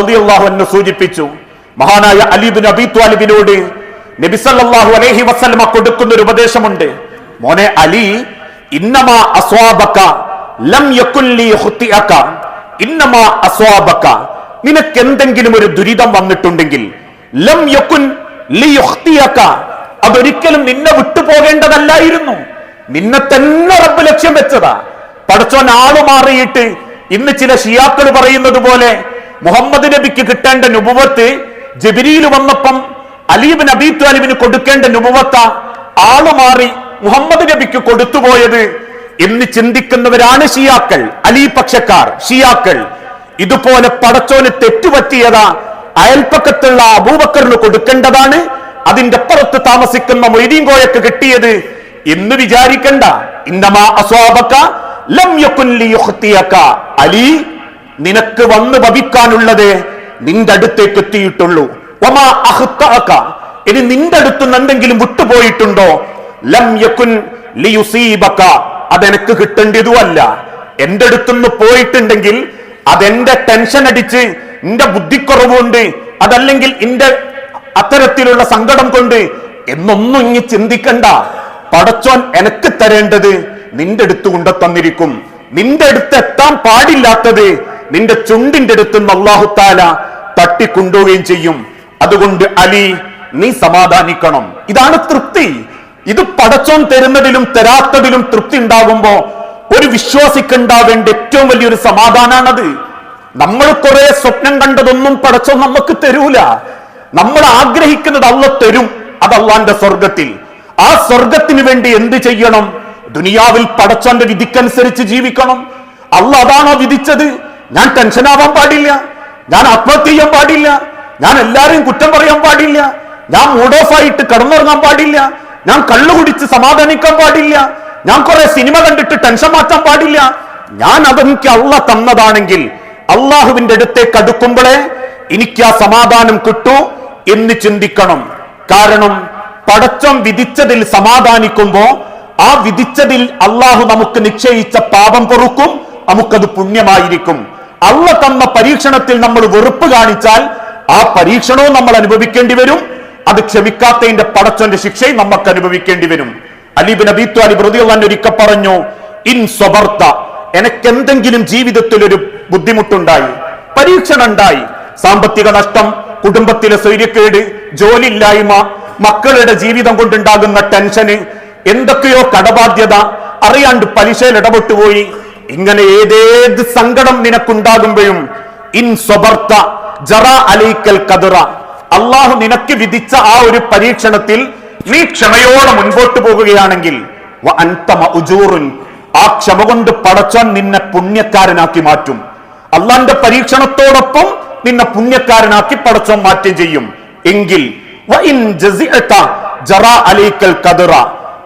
റളിയല്ലാഹു സൂചിപ്പിച്ചു. മഹാനായ അലിബിൻ അബി ത്വാലിബിനോട് നബി സല്ലല്ലാഹു അലൈഹി കൊടുക്കുന്ന ഒരു ഉപദേശമുണ്ട്. മോനെ അലി ഇന്നമാ അസ്വാബക ലം യകുല്ലി ഇന്നമാ അസ്വാബക നിനക്ക് എന്തെങ്കിലും ഒരു ദുരിതം വന്നിട്ടുണ്ടെങ്കിൽ ലം യകുൻ ലി അതൊരിക്കലും നിന്നെ വിട്ടുപോകേണ്ടതല്ലായിരുന്നു. നിന്നെ തന്നെ റബ്ബ് ലക്ഷ്യം വെച്ചതാ. പടച്ചോൻ ആൾ മാറിയിട്ട് ഇന്ന് ചില ഷിയാക്കൾ പറയുന്നത് പോലെ മുഹമ്മദ് നബിക്ക് കിട്ടേണ്ട നുപുവത്ത് ജബിരിയിൽ വന്നപ്പം അലീബ് നബി ത്വാലിബിന് കൊടുക്കേണ്ട നുപുവത്ത ആൾ മാറി മുഹമ്മദ് നബിക്ക് കൊടുത്തുപോയത് എന്ന് ചിന്തിക്കുന്നവരാണ് ഷിയാക്കൾ അലി പക്ഷക്കാർ ഷിയാക്കൾ. ഇതുപോലെ പടച്ചോന് തെറ്റുപറ്റിയതാ അയൽപ്പക്കത്തുള്ള അബൂബക്കറിന് കൊടുക്കേണ്ടതാണ്. അതിന്റെ പുറത്ത് താമസിക്കുന്ന മൊയ്തീൻ കോയക്ക് കിട്ടിയത് എന്ന് വിചാരിക്കണ്ട. ഇന്നമാ അസ്വാബക്ക ലം അലി നിനക്ക് വന്ന് ഭവിക്കാനുള്ളത് നിന്റെ അടുത്തേക്ക് എത്തിയിട്ടുള്ളൂ. ഒമാ അഖ്തഅക ഇനി നിന്റെ അടുത്ത് എന്തെങ്കിലും വിട്ടുപോയിട്ടുണ്ടോ? ലം യകുൻ ലിയുസീബക. അതെനിക്ക് കിട്ടേണ്ടതുമല്ല. എന്റെ അടുത്തുനിന്ന് പോയിട്ടുണ്ടെങ്കിൽ അതെന്റെ ടെൻഷൻ അടിച്ച് എന്റെ ബുദ്ധിക്കുറവുണ്ട് അതല്ലെങ്കിൽ എന്റെ അത്തരത്തിലുള്ള സങ്കടം കൊണ്ട് എന്നൊന്നും ഇനി ചിന്തിക്കണ്ട. പടച്ചോൻ എനക്ക് തരേണ്ടത് നിന്റെ അടുത്ത് കൊണ്ടു തന്നിരിക്കും നിന്റെ അടുത്ത് എത്താൻ പാടില്ലാത്തത് നിന്റെ ചുണ്ടിന്റെ അടുത്ത് നിന്ന് അള്ളാഹുത്താല തട്ടിക്കൊണ്ടുപോവുകയും ചെയ്യും. അതുകൊണ്ട് അലി നീ സമാധാനിക്കണം. ഇതാണ് തൃപ്തി. ഇത് പടച്ചോൻ തരുന്നതിലും തരാത്തതിലും തൃപ്തി ഉണ്ടാകുമ്പോ ഒരു വിശ്വാസിക്കുണ്ടാവേണ്ട ഏറ്റവും വലിയൊരു സമാധാനാണത്. നമ്മൾ കുറെ സ്വപ്നം കണ്ടതൊന്നും പടച്ചോൻ നമുക്ക് തരൂല. നമ്മൾ ആഗ്രഹിക്കുന്നത് അള്ള തരും. അത് അള്ളാന്റെ സ്വർഗത്തിൽ ആ സ്വർഗത്തിന് വേണ്ടി എന്ത് ചെയ്യണം? ദുനിയാവിൽ പടച്ചോന്റെ വിധിക്കനുസരിച്ച് ജീവിക്കണം. അള്ള അതാണോ വിധിച്ചത്? ഞാൻ ടെൻഷൻ ആവാൻ പാടില്ല. ഞാൻ ആത്മഹത്യ ചെയ്യാൻ പാടില്ല. ഞാൻ എല്ലാരെയും കുറ്റം പറയാൻ പാടില്ല. ഞാൻ മൂഡ് ഓഫ് ആയിട്ട് കിടന്നുറങ്ങാൻ പാടില്ല. ഞാൻ കള്ളു കുടിച്ച് സമാധാനിക്കാൻ പാടില്ല. ഞാൻ കുറെ സിനിമ കണ്ടിട്ട് ടെൻഷൻ മാറ്റാൻ പാടില്ല. ഞാൻ അതെനിക്ക് അള്ള തന്നതാണെങ്കിൽ അള്ളാഹുവിന്റെ അടുത്തേക്ക് അടുക്കുമ്പോഴേ എനിക്ക് ആ സമാധാനം കിട്ടൂ എന്ന് ചിന്തിക്കണം. കാരണം പടച്ചം വിധിച്ചതിൽ സമാധാനിക്കുമ്പോ ആ വിധിച്ചതിൽ അള്ളാഹു നമുക്ക് നിശ്ചയിച്ച പാപം പൊറുക്കും നമുക്കത് പുണ്യമായിരിക്കും. അള്ള തന്ന പരീക്ഷണത്തിൽ നമ്മൾ വെറുപ്പ് കാണിച്ചാൽ ആ പരീക്ഷണവും നമ്മൾ അനുഭവിക്കേണ്ടി വരും. അത് ക്ഷമിക്കാത്തതിന്റെ പടച്ചന്റെ ശിക്ഷയും നമുക്ക് അനുഭവിക്കേണ്ടി വരും. അലീബിൻ അബീത്തു അലി ഒരിക്ക പറഞ്ഞു ഇൻ സ്വബർത്ത. എനിക്കെന്തെങ്കിലും ജീവിതത്തിൽ ഒരു ബുദ്ധിമുട്ടുണ്ടായി പരീക്ഷണം ഉണ്ടായി സാമ്പത്തിക നഷ്ടം കുടുംബത്തിലെ സ്വൈര്യക്കേട് ജോലിയില്ലായ്മ മക്കളുടെ ജീവിതം കൊണ്ടുണ്ടാകുന്ന ടെൻഷന് എന്തൊക്കെയോ കടബാധ്യത അറിയാണ്ട് പലിശയിൽ ഇടപെട്ടുപോയി ഇങ്ങനെ ഏതേത് സങ്കടം നിനക്കുണ്ടാകുമ്പോഴും ഇൻ ജറ അള്ളാഹു നിനക്ക് വിധിച്ച ആ ഒരു പരീക്ഷണത്തിൽ നീ ക്ഷമയോടെ മുൻപോട്ട് പോകുകയാണെങ്കിൽ. ആ ക്ഷമ കൊണ്ട് പടച്ചോൻ നിന്നെ പുണ്യക്കാരനാക്കി മാറ്റും അള്ളാന്റെ പരീക്ഷണത്തോടൊപ്പം നിന്നെ പുണ്യക്കാരനാക്കി പടച്ചോൻ മാറ്റം ചെയ്യും എങ്കിൽ.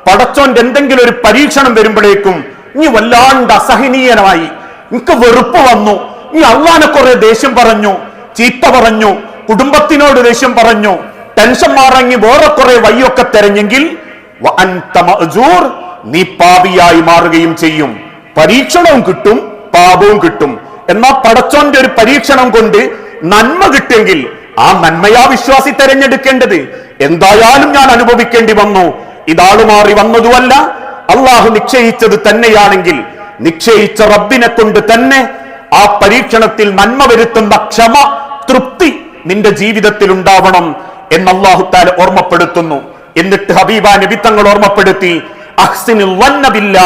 പടച്ചോന്റെ എന്തെങ്കിലും ഒരു പരീക്ഷണം വരുമ്പോഴേക്കും നീ വല്ലാണ്ട് അസഹനീയനായി. നിനക്ക് വെറുപ്പ് വന്നു. നീ അള്ളാനെ കുറെ ദേഷ്യം പറഞ്ഞു. ചീത്ത പറഞ്ഞു. കുടുംബത്തിനോട് ദേഷ്യം പറഞ്ഞു. ടെൻഷൻ മാറങ്ങി വേറെ കുറെ വഴിയൊക്കെ തെരഞ്ഞെങ്കിൽ. നീ പാപിയായി മാറുകയും ചെയ്യും. പരീക്ഷണവും കിട്ടും പാപവും കിട്ടും. എന്നാ പടച്ചോന്റെ ഒരു പരീക്ഷണം കൊണ്ട് നന്മ കിട്ടിയെങ്കിൽ ആ നന്മയാ വിശ്വാസി തെരഞ്ഞെടുക്കേണ്ടത്. എന്തായാലും ഞാൻ അനുഭവിക്കേണ്ടി വന്നു. ഇതാളു മാറി വന്നതുമല്ല അള്ളാഹു നിശ്ചയിച്ചത് തന്നെയാണെങ്കിൽ നിശ്ചയിച്ച റബ്ബിനെ കൊണ്ട് തന്നെ ആ പരീക്ഷണത്തിൽ നന്മ വരുത്തുന്ന ക്ഷമ തൃപ്തി നിന്റെ ജീവിതത്തിൽ ഉണ്ടാവണം എന്ന് അള്ളാഹുത്താല ഓർമ്മപ്പെടുത്തുന്നു. എന്നിട്ട് ഹബീബ നബി തങ്ങൾ ഓർമ്മപ്പെടുത്തി അഹ്സിനിൽ വന്നതില്ല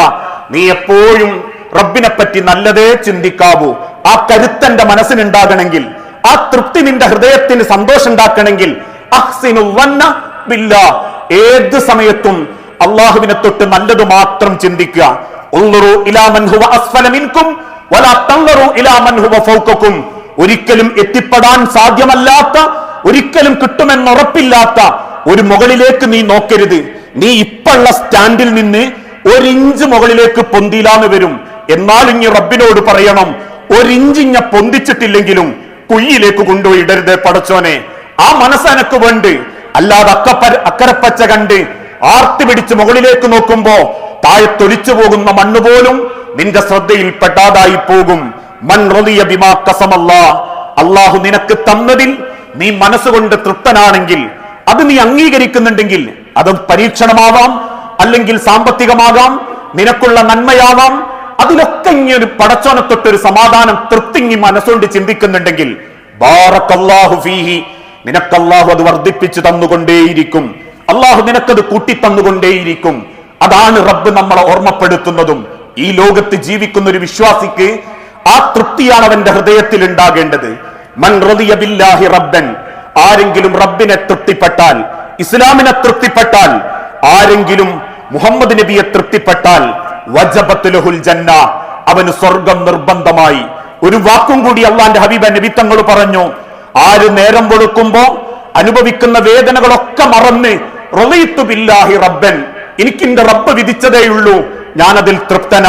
നീ എപ്പോഴും റബ്ബിനെ പറ്റി നല്ലതേ ചിന്തിക്കാവൂ. ആ കരുത്തന്റെ മനസ്സിനുണ്ടാകണമെങ്കിൽ ആ തൃപ്തി നിന്റെ ഹൃദയത്തിന് സന്തോഷം ഉണ്ടാക്കണമെങ്കിൽ അഹ്സിനു വന്ന ഏത് സമയത്തും അള്ളാഹുവിനെ തൊട്ട് നല്ലത് മാത്രം ചിന്തിക്കുക. ഒരിക്കലും എത്തിപ്പെടാൻ സാധ്യമല്ലാത്ത ഒരിക്കലും കിട്ടുമെന്നുറപ്പില്ലാത്ത ഒരു മുകളിലേക്ക് നീ നോക്കരുത്. നീ ഇപ്പുള്ള സ്റ്റാൻഡിൽ നിന്ന് ഒരിഞ്ച് മുകളിലേക്ക് പൊന്തിയിലാന്ന് വരും. എന്നാൽ ഇനി റബ്ബിനോട് പറയണം ഒരിഞ്ചിഞ്ഞ പൊന്തിച്ചിട്ടില്ലെങ്കിലും കുഴിയിലേക്ക് കൊണ്ടുപോയി ഇടരുത് പടച്ചോനെ. ആ മനസ്സനക്ക് വേണ്ടി. അല്ലാതെ അക്കപ്പ അക്കരപ്പച്ച കണ്ട് ആർത്തി പിടിച്ച് മുകളിലേക്ക് നോക്കുമ്പോ താഴെ തൊലിച്ചു പോകുന്ന മണ്ണ് പോലും നിന്റെ ശ്രദ്ധയിൽ പെട്ടാതായി പോകും. മൺ റളിയ ബിമാ കസമല്ല അള്ളാഹു നിനക്ക് തന്നതിൽ നീ മനസ്സുകൊണ്ട് തൃപ്തനാണെങ്കിൽ അത് നീ അംഗീകരിക്കുന്നുണ്ടെങ്കിൽ അത് പരീക്ഷണമാവാം അല്ലെങ്കിൽ സാമ്പത്തികമാകാം നിനക്കുള്ള നന്മയാവാം. അതിലൊക്കെ ഇങ്ങനെ ഒരു പടച്ചോനെ തൊട്ടൊരു സമാധാനം തൃപ്തിങ്ങി മനസ്സുകൊണ്ട് ചിന്തിക്കുന്നുണ്ടെങ്കിൽ ഫീഹി നിനക്കല്ലാഹു അത് വർദ്ധിപ്പിച്ചു തന്നുകൊണ്ടേയിരിക്കും. അള്ളാഹു നിനക്കത് കൂട്ടിത്തന്നുകൊണ്ടേയിരിക്കും. അതാണ് റബ്ബ് നമ്മളെ ഓർമ്മപ്പെടുത്തുന്നതും. ഈ ലോകത്ത് ജീവിക്കുന്ന ഒരു വിശ്വാസിക്ക് ആ തൃപ്തിയാണ് അവന്റെ ഹൃദയത്തിൽ ഉണ്ടാകേണ്ടത് മൻ റബ്ബൻ ആരെങ്കിലും റബ്ബിനെ തൃപ്തിപ്പെട്ടാൽ ഇസ്ലാമിനെ തൃപ്തിപ്പെട്ടാൽ ആരെങ്കിലും മുഹമ്മദ് നബിയെ തൃപ്തിപ്പെട്ടാൽ വജബത്തുലഹുൽ ജന്ന അവന് സ്വർഗം നിർബന്ധമായി. ഒരു വാക്കും കൂടി അള്ളാന്റെ ഹബീബ നബി തങ്ങൾ പറഞ്ഞു ആര് നേരം കൊടുക്കുമ്പോ അനുഭവിക്കുന്ന വേദനകളൊക്കെ മറന്ന് ബില്ലാഹി റബ്ബൻ എനിക്കിന്റെ റബ്ബ് വിധിച്ചതേയുള്ളൂ ഞാനതിൽ തൃപ്തന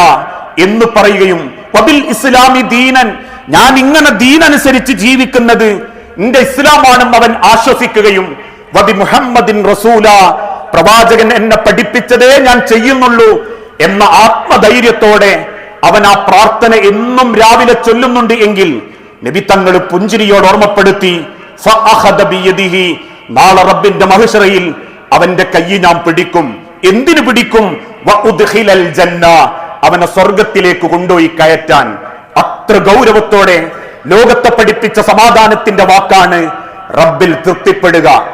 എന്ന് പറയുകയും വബിൽ ഇസ്ലാമി ദീനൻ ഞാൻ ഇങ്ങനെ ദീനനുസരിച്ച് ജീവിക്കുന്നത് എന്റെ ഇസ്ലാമാണെന്ന് അവൻ ആശ്വസിക്കുകയും വബി മുഹമ്മദിൻ റസൂല പ്രവാചകൻ എന്നെ പഠിപ്പിച്ചതേ ഞാൻ ചെയ്യുന്നുള്ളൂ എന്ന ആത്മധൈര്യത്തോടെ അവൻ ആ പ്രാർത്ഥന എന്നും രാവിലെ ചൊല്ലുന്നുണ്ട് എങ്കിൽ നബി തങ്ങൾ പുഞ്ചിരിയോട് ഓർമ്മപ്പെടുത്തി. നാളെ റബ്ബിന്റെ മഹിഷറയിൽ അവന്റെ കൈ ഞാൻ പിടിക്കും. എന്തിനു പിടിക്കും. അവനെ സ്വർഗത്തിലേക്ക് കൊണ്ടുപോയി കയറ്റാൻ. അത്ര ഗൗരവത്തോടെ ലോകത്തെ പഠിപ്പിച്ച സമാധാനത്തിന്റെ വാക്കാണ് റബ്ബിൽ തൃപ്തിപ്പെടുക.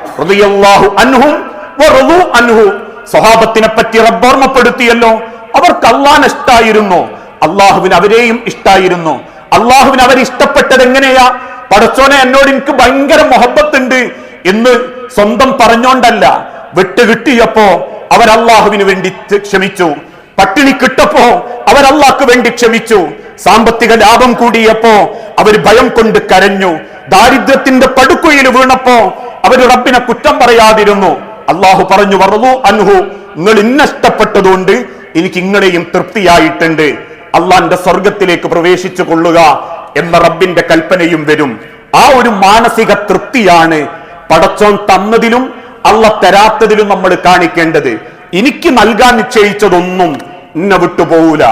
സ്വഹാബത്തിനെ പറ്റി റബ്ബ് ഓർമ്മപ്പെടുത്തിയല്ലോ. അവർക്ക് അള്ളാൻ ഇഷ്ടായിരുന്നു. അള്ളാഹുവിന് അവരെയും ഇഷ്ടായിരുന്നു. അള്ളാഹുവിന് അവർ ഇഷ്ടപ്പെട്ടത് എങ്ങനെയാ? പടച്ചോനെ എന്നോട് എനിക്ക് ഭയങ്കര മൊഹബത്തുണ്ട് എന്ന് സ്വന്തം പറഞ്ഞോണ്ടല്ല. വിട്ട് കിട്ടിയപ്പോ അവർ അള്ളാഹുവിന് വേണ്ടി ക്ഷമിച്ചു. പട്ടിണി കിട്ടപ്പോ അവർ അള്ളാഹ്ക്ക് വേണ്ടി ക്ഷമിച്ചു. സാമ്പത്തിക ലാഭം കൂടിയപ്പോ അവർ ഭയം കൊണ്ട് കരഞ്ഞു. ദാരിദ്ര്യത്തിന്റെ പടുക്കുയിൽ വീണപ്പോ അവർ റബ്ബിനെ കുറ്റം പറയാതിരുന്നു. അള്ളാഹു പറഞ്ഞു വറു അൻഹു നിങ്ങൾ ഇന്നഷ്ടപ്പെട്ടതുകൊണ്ട് എനിക്ക് ഇങ്ങളെയും തൃപ്തിയായിട്ടുണ്ട്. അള്ളാന്റെ സ്വർഗത്തിലേക്ക് പ്രവേശിച്ചു കൊള്ളുക എന്ന റബ്ബിന്റെ കൽപ്പനയും വരും. ആ ഒരു മാനസിക തൃപ്തിയാണ് പടച്ചോൻ തന്നതിലും അള്ള തരാത്തതിലും നമ്മൾ കാണിക്കേണ്ടത് എനിക്ക് നൽകാൻ നിശ്ചയിച്ചതൊന്നും എന്നെ വിട്ടുപോകൂല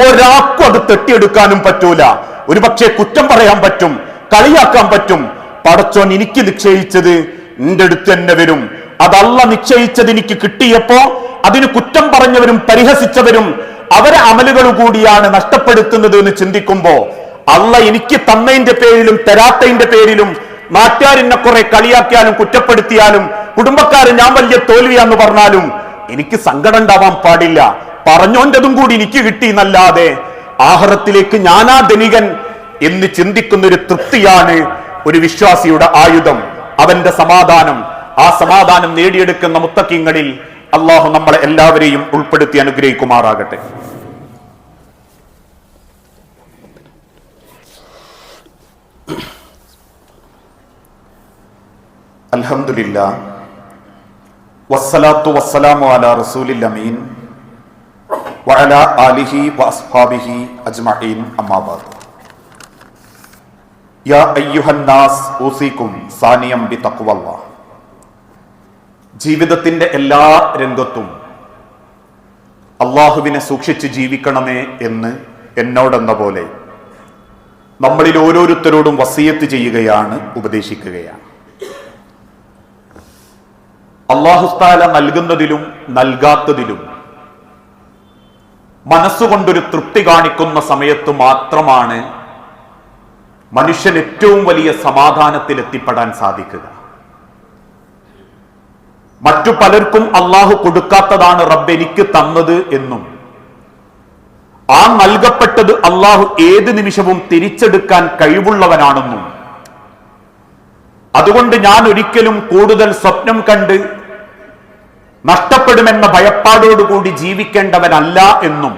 ഒരാൾക്കും അത് തെട്ടിയെടുക്കാനും പറ്റൂല. ഒരു പക്ഷേ കുറ്റം പറയാൻ പറ്റും കളിയാക്കാൻ പറ്റും. പടച്ചോൻ എനിക്ക് നിശ്ചയിച്ചത് എന്റെ അടുത്ത് തന്നെ വരും. അതല്ല നിശ്ചയിച്ചത് എനിക്ക് കിട്ടിയപ്പോ അതിന് കുറ്റം പറഞ്ഞവരും പരിഹസിച്ചവരും അവരെ അമലുകൾ കൂടിയാണ് നഷ്ടപ്പെടുത്തുന്നത് എന്ന് ചിന്തിക്കുമ്പോ അള്ള എനിക്ക് തന്നതിന്റെ പേരിലും തരാത്തതിന്റെ പേരിലും നാട്ടുകാരെന്നെ കുറെ കളിയാക്കിയാലും കുറ്റപ്പെടുത്തിയാലും കുടുംബക്കാരൻ ഞാൻ വലിയ തോൽവിയാന്ന് പറഞ്ഞാലും എനിക്ക് സങ്കടം ഉണ്ടാവാൻ പാടില്ല. പറഞ്ഞോണ്ടതും കൂടി എനിക്ക് കിട്ടി എന്നല്ലാതെ ആഹാരത്തിലേക്ക് ഞാനാ ധനികൻ എന്ന് ചിന്തിക്കുന്ന ഒരു തൃപ്തിയാണ് ഒരു വിശ്വാസിയുടെ ആയുധം. അവന്റെ സമാധാനം ആ സമാധാനം നേടിയെടുക്കുന്ന മുത്തക്കിങ്ങളിൽ അള്ളാഹു നമ്മളെ എല്ലാവരെയും ഉൾപ്പെടുത്തി അനുഗ്രഹിക്കുമാറാകട്ടെ. അൽഹംദുലില്ല. വസ്സലാത്തു വസ്സലാമു അല റസൂലിൽ അമീൻ. ആലിഹി വഅസ്ഹാബിഹി അജ്മഈൻ. അമ്മാബാദ് യാ അയ്യുഹന്നാസ് സാനിയം എല്ലാ രംഗത്തും അള്ളാഹുവിനെ സൂക്ഷിച്ച് ജീവിക്കണമേ എന്ന് എന്നോടെന്ന പോലെ നമ്മളിൽ ഓരോരുത്തരോടും വസീയത്ത് ചെയ്യുകയാണ് ഉപദേശിക്കുകയാണ്. അള്ളാഹുസ്താല നൽകുന്നതിലും നൽകാത്തതിലും മനസ്സുകൊണ്ടൊരു തൃപ്തി കാണിക്കുന്ന സമയത്ത് മാത്രമാണ് മനുഷ്യൻ ഏറ്റവും വലിയ സമാധാനത്തിൽ എത്തിപ്പെടാൻ സാധിക്കുക. മറ്റു പലർക്കും അള്ളാഹു കൊടുക്കാത്തതാണ് റബ്ബ് എനിക്ക് തന്നത് എന്നും ആ നൽകപ്പെട്ടത് അള്ളാഹു ഏത് നിമിഷവും തിരിച്ചെടുക്കാൻ കഴിവുള്ളവനാണെന്നും. അതുകൊണ്ട് ഞാൻ ഒരിക്കലും കൂടുതൽ സ്വപ്നം കണ്ട് നഷ്ടപ്പെടുമെന്ന ഭയപ്പാടോടുകൂടി ജീവിക്കേണ്ടവനല്ല എന്നും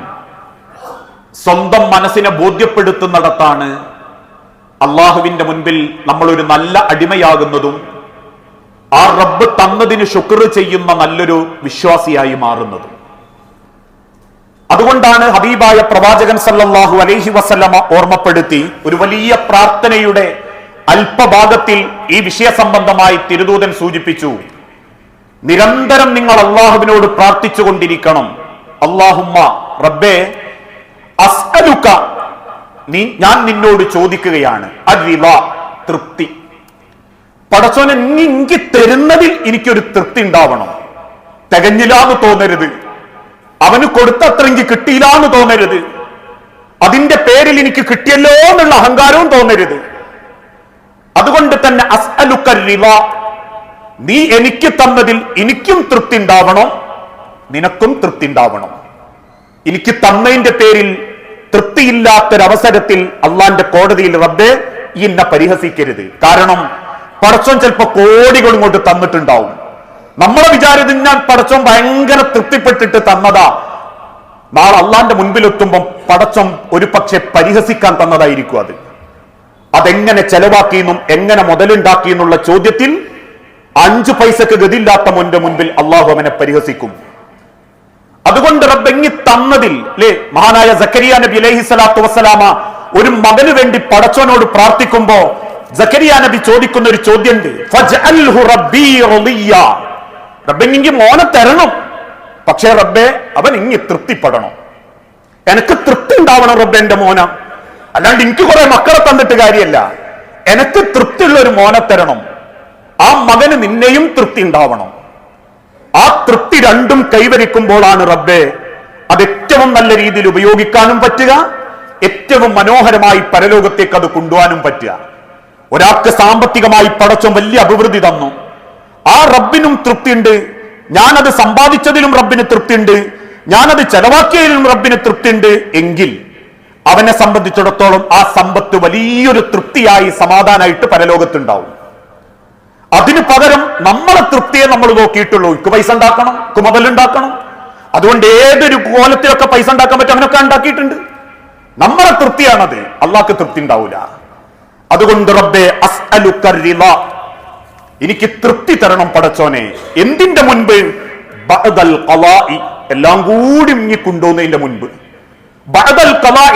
സ്വന്തം മനസ്സിനെ ബോധ്യപ്പെടുത്തുന്നിടത്താണ് അള്ളാഹുവിന്റെ മുൻപിൽ നമ്മൾ ഒരു നല്ല അടിമയാകുന്നതും ആ റബ്ബ് തന്നതിന് ശുക്ർ ചെയ്യുന്ന നല്ലൊരു വിശ്വാസിയായി മാറുന്നതും. അതുകൊണ്ടാണ് ഹബീബായ പ്രവാചകൻ സല്ലാഹു അലൈഹി വസല്ലമ ഓർമ്മപ്പെടുത്തി ഒരു വലിയ പ്രാർത്ഥനയുടെ അല്പഭാഗത്തിൽ ഈ വിഷയ സംബന്ധമായി തിരുദൂതൻ സൂചിപ്പിച്ചു. നിരന്തരം നിങ്ങൾ അള്ളാഹുവിനോട് പ്രാർത്ഥിച്ചു കൊണ്ടിരിക്കണം അള്ളാഹുമ്മ റബ്ബേ അസ്അലുക നീ ഞാൻ നിന്നോട് ചോദിക്കുകയാണ്. അരിള തൃപ്തി. പടച്ചോനെ നീ എനിക്ക് തരുന്നതിൽ എനിക്കൊരു തൃപ്തി ഉണ്ടാവണം. തികഞ്ഞില്ലാന്ന് തോന്നരുത്. അവന് കൊടുത്തത്ര എനിക്ക് കിട്ടിയില്ലാന്ന് തോന്നരുത്. അതിന്റെ പേരിൽ എനിക്ക് കിട്ടിയല്ലോ എന്നുള്ള അഹങ്കാരവും തോന്നരുത്. അതുകൊണ്ട് തന്നെ അസ്അലുക്ക നീ എനിക്ക് തന്നതിൽ എനിക്കും തൃപ്തി ഉണ്ടാവണം നിനക്കും തൃപ്തി ഉണ്ടാവണം എനിക്ക് തന്നതിന്റെ പേരിൽ തൃപ്തിയില്ലാത്തൊരവസരത്തിൽ അള്ളാന്റെ കോടതിയിൽ റബ്ബെ ഈ പരിഹസിക്കരുത്. കാരണം പടച്ചോൻ ചിലപ്പോ കോടികൾ ഇങ്ങോട്ട് തന്നിട്ടുണ്ടാവും. നമ്മളെ വിചാരത്തിൽ ഞാൻ പടച്ചോൻ ഭയങ്കര തൃപ്തിപ്പെട്ടിട്ട് തന്നതാ. നാളെ അള്ളാന്റെ മുൻപിലെത്തുമ്പം പടച്ചം ഒരു പക്ഷെ പരിഹസിക്കാൻ തന്നതായിരിക്കും അത്. അതെങ്ങനെ ചെലവാക്കിയെന്നും എങ്ങനെ മുതലുണ്ടാക്കി എന്നുള്ള ചോദ്യത്തിൽ അഞ്ചു പൈസക്ക് ഗതിയില്ലാത്ത മുന്റെ മുൻപിൽ അള്ളാഹു അവനെ പരിഹസിക്കും. അതുകൊണ്ട് റബ്ബെങ്ങി തന്നതിൽ അല്ലേ മഹാനായ സക്കരിയ നബി അലൈഹി സ്വലാത്തു വസ്സലാമ ഒരു മകന് വേണ്ടി പടച്ചവനോട് പ്രാർത്ഥിക്കുമ്പോ സക്കരിയ നബി ചോദിക്കുന്ന ഒരു ചോദ്യമുണ്ട് ഫജ്അൽഹു റബ്ബീ റളിയ്യ. റബ്ബെങ്കിൽ മോനെ തരണം. പക്ഷേ റബ്ബെ അവൻ ഇങ്ങി തൃപ്തിപ്പെടണം. എനിക്ക് തൃപ്തി ഉണ്ടാവണം റബ്ബെ എന്റെ മോന. അല്ലാണ്ട് എനിക്ക് കുറെ മക്കളെ തന്നിട്ട് കാര്യമല്ല എനിക്ക് തൃപ്തിയുള്ള ഒരു മോനെ തരണം. ആ മകന് നിന്നെയും തൃപ്തി ഉണ്ടാവണം. ആ തൃപ്തി രണ്ടും കൈവരിക്കുമ്പോഴാണ് റബ്ബെ അത് ഏറ്റവും നല്ല രീതിയിൽ ഉപയോഗിക്കാനും പറ്റുക ഏറ്റവും മനോഹരമായി പരലോകത്തേക്ക് അത് കൊണ്ടുപോകാനും പറ്റുക. ഒരാൾക്ക് സാമ്പത്തികമായി പടച്ചും വലിയ അഭിവൃദ്ധി തന്നു. ആ റബ്ബിനും തൃപ്തിയുണ്ട്. ഞാനത് സമ്പാദിച്ചതിലും റബ്ബിന് തൃപ്തിയുണ്ട്. ഞാനത് ചെലവാക്കിയതിലും റബ്ബിന് തൃപ്തിയുണ്ട്. എങ്കിൽ അവനെ സംബന്ധിച്ചിടത്തോളം ആ സമ്പത്ത് വലിയൊരു തൃപ്തിയായി സമാധാനമായിട്ട് പരലോകത്തുണ്ടാവും. അതിന് പകരം നമ്മളെ തൃപ്തിയെ നമ്മൾ നോക്കിയിട്ടുള്ളൂ. ഇക്ക് പൈസ ഉണ്ടാക്കണം കുമതൽ ഉണ്ടാക്കണം. അതുകൊണ്ട് ഏതൊരു കോലത്തിലൊക്കെ പൈസ ഉണ്ടാക്കാൻ പറ്റും അങ്ങനെയൊക്കെ ഉണ്ടാക്കിയിട്ടുണ്ട്. നമ്മളെ തൃപ്തിയാണത്. അള്ളാഹ്ക്ക് തൃപ്തി ഉണ്ടാവൂല. അതുകൊണ്ട് റബ്ബെ എനിക്ക് തൃപ്തി തരണം പടച്ചോനെ. എന്തിന്റെ മുൻപ്. എല്ലാം കൂടി ഇങ്ങി കൊണ്ടുപോകുന്നതിന്റെ മുൻപ്.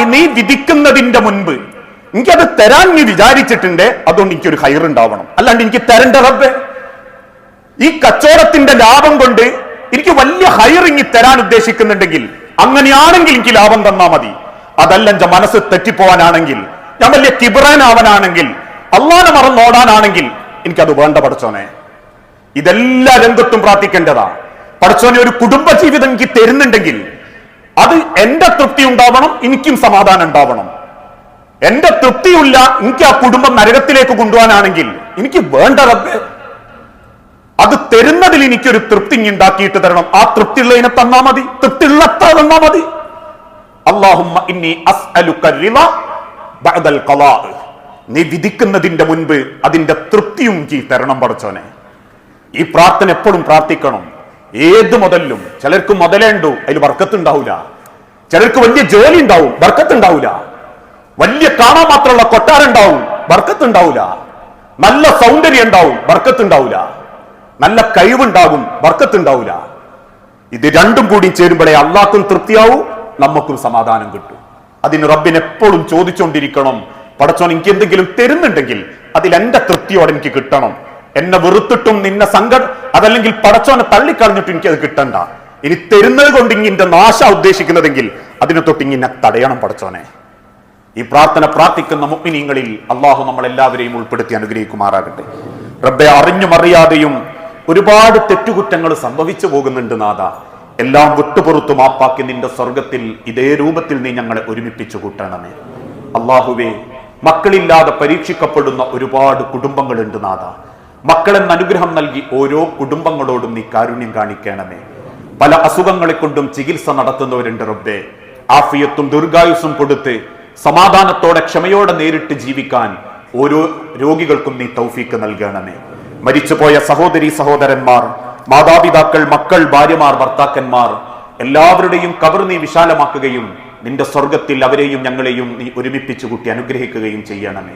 നീ വിധിക്കുന്നതിന്റെ മുൻപ്. എനിക്കത് തരാൻ നീ വിചാരിച്ചിട്ടുണ്ട്. അതുകൊണ്ട് എനിക്കൊരു ഹൈർ ഉണ്ടാവണം. അല്ലാണ്ട് എനിക്ക് തരണ്ട റബ്ബേ. ഈ കച്ചവടത്തിന്റെ ലാഭം കൊണ്ട് എനിക്ക് വലിയ ഹൈർ ഇങ്ങി തരാൻ ഉദ്ദേശിക്കുന്നുണ്ടെങ്കിൽ അങ്ങനെയാണെങ്കിൽ എനിക്ക് ലാഭം തന്നാ മതി. അതല്ല എന്റെ മനസ്സ് തെറ്റിപ്പോവാനാണെങ്കിൽ ഞാൻ വലിയ കിബറാനാവനാണെങ്കിൽ അള്ളാനെ മറന്നോടാനാണെങ്കിൽ എനിക്കത് വേണ്ട പഠിച്ചോനെ ഇതെല്ലാ രംഗത്തും പ്രാർത്ഥിക്കേണ്ടതാ. പഠിച്ചോനെ ഒരു കുടുംബ ജീവിതം എനിക്ക് തരുന്നുണ്ടെങ്കിൽ അത് എന്റെ തൃപ്തി ഉണ്ടാവണം എനിക്കും സമാധാനം ഉണ്ടാവണം. എന്റെ തൃപ്തിയില്ല എനിക്ക് ആ കുടുംബം നരകത്തിലേക്ക് കൊണ്ടുപോകാനാണെങ്കിൽ എനിക്ക് വേണ്ട റബ്ബേ. അത് തരുന്നതിൽ എനിക്കൊരു തൃപ്തി ഉണ്ടാക്കിയിട്ട് തരണം. ആ തൃപ്തി ഉള്ളതിനെ തന്നാ മതി. തൃപ്തി ഉള്ളത്ര തന്നാ മതി അള്ളാഹുമ്മ നീ വിധിക്കുന്നതിന്റെ മുൻപ് അതിന്റെ തൃപ്തിയും ചീ തരണം പടച്ചോനെ ഈ പ്രാർത്ഥന എപ്പോഴും പ്രാർത്ഥിക്കണം. ഏത് മുതലിലും. ചിലർക്ക് മുതലേണ്ടു അതിൽ ഉണ്ടാവില്ല ചിലർക്ക് വലിയ ജോലി ഉണ്ടാവും വർക്കത്തുണ്ടാവൂല വലിയ കാണാൻ മാത്രമുള്ള കൊട്ടാരം ഉണ്ടാവും വർക്കത്തുണ്ടാവൂല നല്ല സൗന്ദര്യം ഉണ്ടാവും വർക്കത്തുണ്ടാവൂല നല്ല കഴിവുണ്ടാകും വർക്കത്തുണ്ടാവൂല ഇത് രണ്ടും കൂടി ചേരുമ്പോഴേ അള്ളാഹ്ക്കും തൃപ്തിയാവും നമുക്കും സമാധാനം കിട്ടും. അതിന് റബ്ബിനെ എപ്പോഴും ചോദിച്ചുകൊണ്ടിരിക്കണം പടച്ചോൻ എനിക്ക് എന്തെങ്കിലും തരുന്നുണ്ടെങ്കിൽ അതിൽ എന്റെ തൃപ്തിയോടെ എനിക്ക് കിട്ടണം. എന്നെ വെറുത്തിട്ടും നിന്നെ സങ്കട അതല്ലെങ്കിൽ പടച്ചോനെ തള്ളിക്കളഞ്ഞിട്ടും എനിക്ക് അത് കിട്ടണ്ട. ഇനി തരുന്നത് കൊണ്ട് ഇങ്ങിന്റെ നാശ ഉദ്ദേശിക്കുന്നതെങ്കിൽ അതിനെ തൊട്ട് ഇങ്ങനെ തടയണം പടച്ചോനെ. ഈ പ്രാർത്ഥന പ്രാർത്ഥിക്കുന്ന മുഗ്മിനീങ്ങളിൽ അള്ളാഹു നമ്മൾ എല്ലാവരെയും ഉൾപ്പെടുത്തി അനുഗ്രഹിക്കുമാറാകട്ടെ. റബ്ബെ അറിഞ്ഞും അറിയാതെയും ഒരുപാട് തെറ്റുകുറ്റങ്ങൾ സംഭവിച്ചു പോകുന്നുണ്ട് നാഥ. എല്ലാം വിട്ടുപുറത്തു മാപ്പാക്കി നിന്റെ സ്വർഗത്തിൽ ഇതേ രൂപത്തിൽ നീ ഞങ്ങളെ ഒരുമിപ്പിച്ചു കൂട്ടണമേ. അള്ളാഹുവേ മക്കളില്ലാതെ പരീക്ഷിക്കപ്പെടുന്ന ഒരുപാട് കുടുംബങ്ങളുണ്ട് നാഥ. മക്കളെന്ന് അനുഗ്രഹം നൽകി ഓരോ കുടുംബങ്ങളോടും നീ കാരുണ്യം കാണിക്കണമേ. പല അസുഖങ്ങളെ കൊണ്ടും ചികിത്സ നടത്തുന്നവരുണ്ട് റബ്ബെ. ആഫിയത്തും ദീർഘായുസും കൊടുത്ത് സമാധാനത്തോടെ ക്ഷമയോടെ നേരിട്ട് ജീവിക്കാൻ ഓരോ രോഗികൾക്കും നീ തൗഫീക്ക് നൽകണമേ മരിച്ചുപോയ സഹോദരി സഹോദരന്മാർ മാതാപിതാക്കൾ മക്കൾ ഭാര്യമാർ ഭർത്താക്കന്മാർ എല്ലാവരുടെയും കബർ നീ വിശാലമാക്കുകയും നിന്റെ സ്വർഗത്തിൽ അവരെയും ഞങ്ങളെയും നീ ഒരുമിപ്പിച്ചു കൂട്ടി അനുഗ്രഹിക്കുകയും ചെയ്യണമേ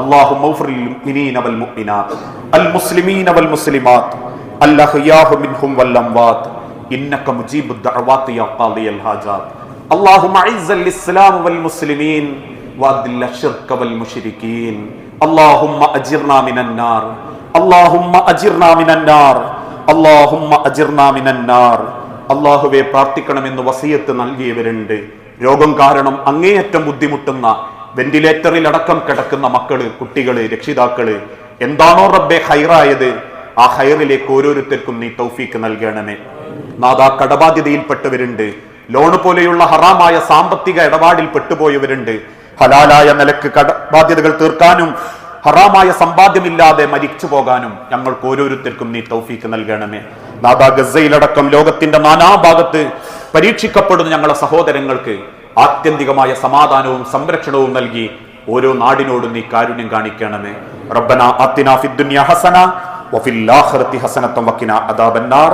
اللهم اغفر للمؤمنين والمؤمنات المسلمين والمسلمات الأحياء منهم والأموات إنك مجيب الدعوات يا قاضي الحاجات اللهم اعز الإسلام والمسلمين وأذل الشرك والمشركين اللهم أجرنا من النار اللهم أجرنا من النار اللهم أجرنا من النار അള്ളാഹുവെ പ്രാർത്ഥിക്കണമെന്ന് വസീയത്ത് നൽകിയവരുണ്ട് രോഗം കാരണം അങ്ങേയറ്റം ബുദ്ധിമുട്ടുന്ന വെന്റിലേറ്ററിൽ അടക്കം കിടക്കുന്ന മക്കള് കുട്ടികള് രക്ഷിതാക്കള് എന്താണോ റബ്ബെ ഹൈറായത് ആ ഹൈറിലേക്ക് ഓരോരുത്തർക്കും നീ തൗഫീക്ക് നൽകണമേ നാദാ കടബാധ്യതയിൽപ്പെട്ടവരുണ്ട് ലോണ് പോലെയുള്ള ഹറാമായ സാമ്പത്തിക ഇടപാടിൽ പെട്ടുപോയവരുണ്ട്. ഹലാലായ നിലയ്ക്ക് കടബാധ്യതകൾ തീർക്കാനും ഹറാമായ സമ്പാദ്യമില്ലാതെ മരിച്ചു പോകാനും ഞങ്ങൾക്ക് ഓരോരുത്തർക്കും നീ തൗഫീക്ക് നൽകണമേ. നാദാ ഗസയിലടക്കം ലോകത്തിന്റെ നാനാഭാഗത്ത് പരീക്ഷിക്കപ്പെടുന്ന ഞങ്ങളുടെ സഹോദരങ്ങൾക്ക് ആത്യന്തികമായ സമാധാനവും സംരക്ഷണവും നൽകി ഓരോ നാടിനോടും നീ കാരുണ്യം കാണിക്കണമേ. റബ്ബന ആത്തിന ഫിദ്ദുനിയ ഹസന വഫിൽ ആഖിറതി ഹസനത്തം വഖിന അദാബന്നാർ.